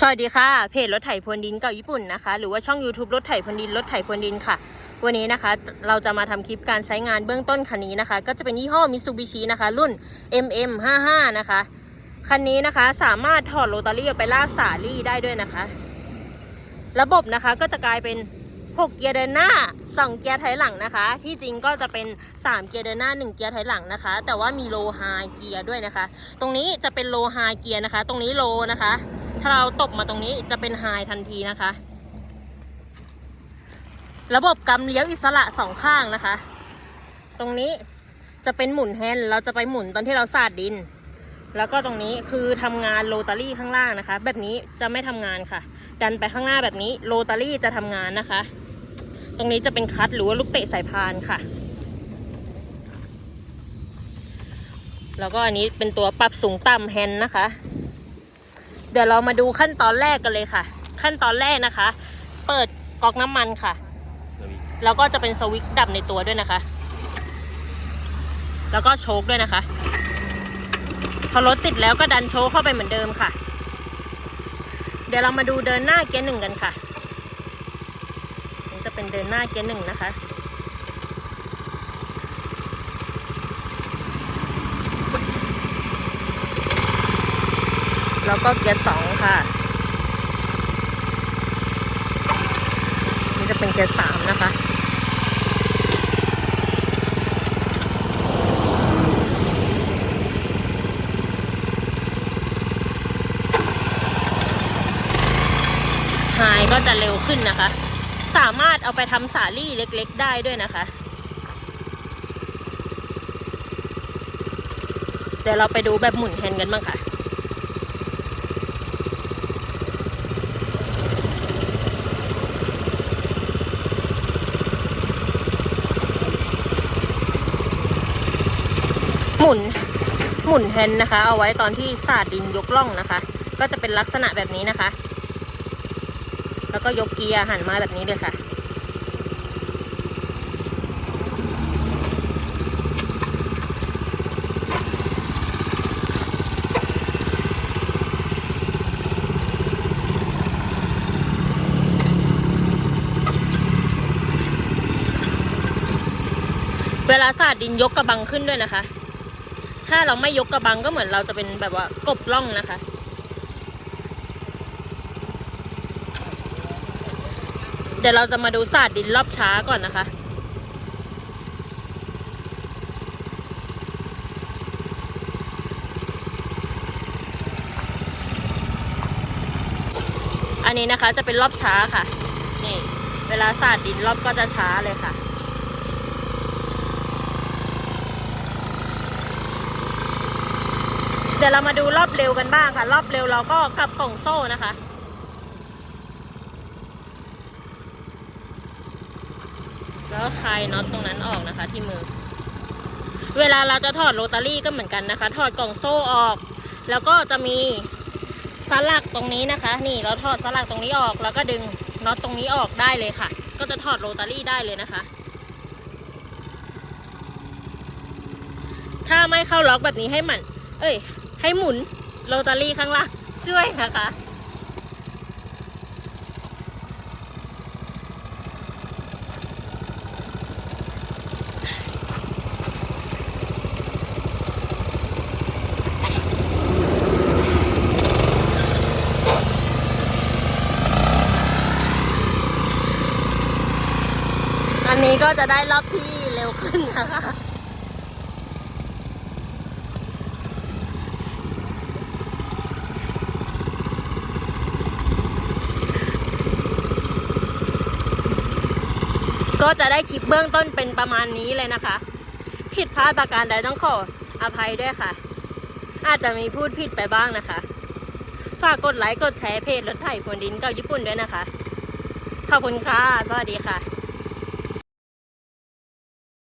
สวัสดีค่ะ เพจรถไถพรวนดินเก่าญี่ปุ่นนะคะ หรือว่าช่อง YouTube รถไถพรวนดินรถไถพรวนดินค่ะ วันนี้นะคะ เราจะมาทำคลิปการใช้งานเบื้องต้นคันนี้นะคะ ก็จะเป็นยี่ห้อ Mitsubishi นะคะ รุ่น MM55 นะคะ คันนี้นะคะสามารถถอดโรตารี่ไปลากสาลี่ได้ด้วยนะคะ ระบบนะคะก็จะกลายเป็น 6 เกียร์เดินหน้า 2 เกียร์ถอยหลังนะคะ ที่จริงก็จะเป็น 3 เกียร์เดินหน้า 1 เกียร์ถอยหลังนะคะ แต่ว่ามีโลไฮเกียร์ด้วยนะคะ ตรงนี้จะเป็นโลไฮเกียร์นะคะ ตรงนี้โลนะคะ ถ้าเราตบมาตรงนี้จะเป็นไฮทันทีนะคะ ระบบกำเลี้ยวอิสระสองข้างนะคะ ตรงนี้จะเป็นหมุนแฮนด์เราจะไปหมุนตอนที่เราสาดดิน แล้วก็ตรงนี้คือทำงานโรตารี่ข้างล่างนะคะ แบบนี้จะไม่ทำงานค่ะ ดันไปข้างหน้าแบบนี้โรตารี่จะทำงานนะคะ ตรงนี้จะเป็นคัตหรือว่าลูกเตะสายพานค่ะ แล้วก็อันนี้เป็นตัวปรับสูงต่ำแฮนด์นะคะ เดี๋ยวเรามาดูขั้นตอนแรกกันเลยค่ะ ขั้นตอนแรกนะคะ เปิดก๊อกน้ำมันค่ะ แล้วก็จะเป็นสวิตช์ดับในตัวด้วยนะคะ แล้วก็โชคด้วยนะคะพอรถติดแล้วก็ดันโชคเข้าไปเหมือนเดิมค่ะ เดี๋ยวเรามาดูเดินหน้าเกียร์หนึ่งกันค่ะนี่จะเป็นเดินหน้าเกียร์หนึ่งนะคะ แล้วก็เกียร์สองค่ะ นี่จะเป็นเกียร์สามนะคะหายก็จะเร็วขึ้นนะคะ สามารถเอาไปทำสาลี่เล็กๆได้ด้วยนะคะ เดี๋ยวเราไปดูแบบหมุนแฮนด์กันบ้างค่ะ มุนหมุนแฮนด์นะคะ เอาไว้ตอนที่สาดดินยกล่องนะคะ ก็จะเป็นลักษณะแบบนี้นะคะ แล้วก็ยกเกียร์หันมาแบบนี้เลยค่ะเวลาสาดดินยกกระบังขึ้นด้วยนะคะ ถ้าเราไม่ยกกระบังก็เหมือนเราจะเป็นแบบว่ากบล่องนะคะ เดี๋ยวเราจะมาดูศาสาดดินรอบช้าก่อนนะคะอันนี้นะคะจะเป็นรอบช้าค่ะ นี่ เวลาสาดดินรอบก็จะช้าเลยค่ะ เดี๋ยวเรามาดูรอบเร็วกันบ้างค่ะ รอบเร็วเราก็กลับกล่องโซ่นะคะ แล้วคลายน็อตตรงนั้นออกนะคะ ที่มือ เวลาเราจะถอดโรตารี่ก็เหมือนกันนะคะ ถอดกล่องโซ่ออก แล้วก็จะมีสลักตรงนี้นะคะ นี่เราถอดสลักตรงนี้ออก แล้วก็ดึงน็อตตรงนี้ออกได้เลยค่ะ ก็จะถอดโรตารี่ได้เลยนะคะ ถ้าไม่เข้าล็อกแบบนี้ให้มัน เอ้ย ให้หมุนโรตารี่ข้างล่างช่วยนะคะอันนี้ก็จะได้รอบที่เร็วขึ้นนะคะ ก็จะได้คลิปเบื้องต้นเป็นประมาณนี้เลยนะคะ ผิดพลาดประการใดต้องขออภัยด้วยค่ะ อาจจะมีพูดผิดไปบ้างนะคะ ฝากกดไลค์กดแชร์เพจรถไถพวนดินเก่าญี่ปุ่นด้วยนะคะ ขอบคุณค่ะ สวัสดีค่ะ